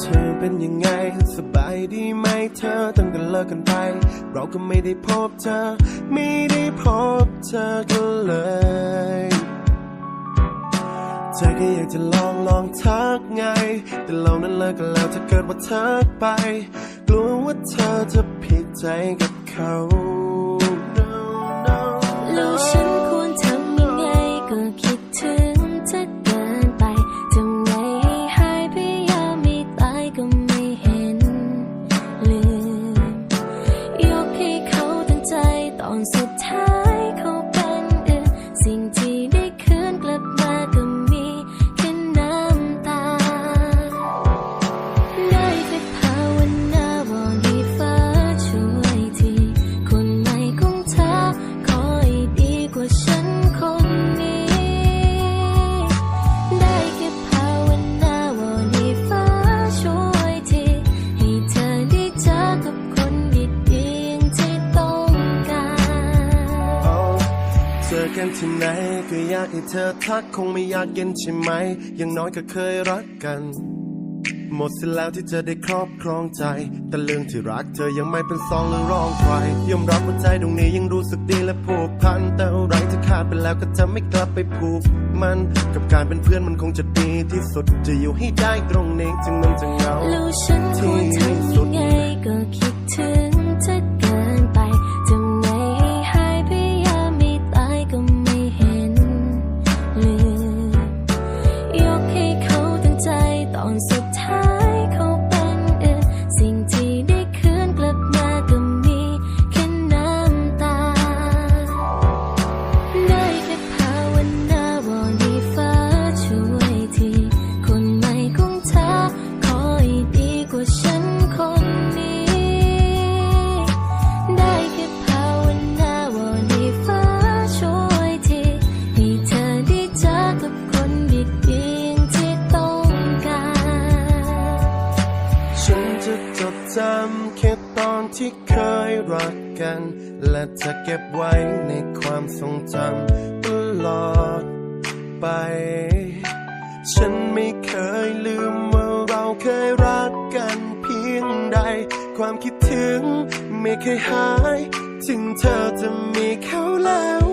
เธอเป็นยังไง สบายดีไหมเธอตั้งแต่เลิกกันไป เราก็ไม่ได้พบเธอ ไม่ได้พบเธอกันเลยใจก็อยากจะลองลองทักไง แต่เรานั้นเลิกกันแล้วถ้าเกิดว่าทักไป กลัวว่าเธอจะผิดใจกับเขา อกันที่ไหนก็อยากให้เธอทักคงไม่อยากเย็นใช่ไหมอยังน้อยก็เคยรักกัน หมดสิ้นแล้วที่จะได้ครอบครองใจ แต่เรื่องที่รักเธอยังไม่เป็นสองหรือรองใครยอมรับว่าใจตรงนี้ยังรู้สึกดีและผูกพัน แต่อะไรที่ขาดไปแล้วก็จะไม่กลับไปผูกมัน กับการเป็นเพื่อนมันคงจะดีที่สุดจะอยู่ให้ได้ตรงนี้ถึงมันจะเหงาแล้วฉันควรทำยังไงก็คิด จำแค่ตอนที่เคยรักกัน และจะเก็บไว้ในความทรงจำตลอดไป ฉันไม่เคยลืมว่าเราเคยรักกันเพียงใด ความคิดถึงไม่เคยหาย ถึงเธอจะมีเขาแล้ว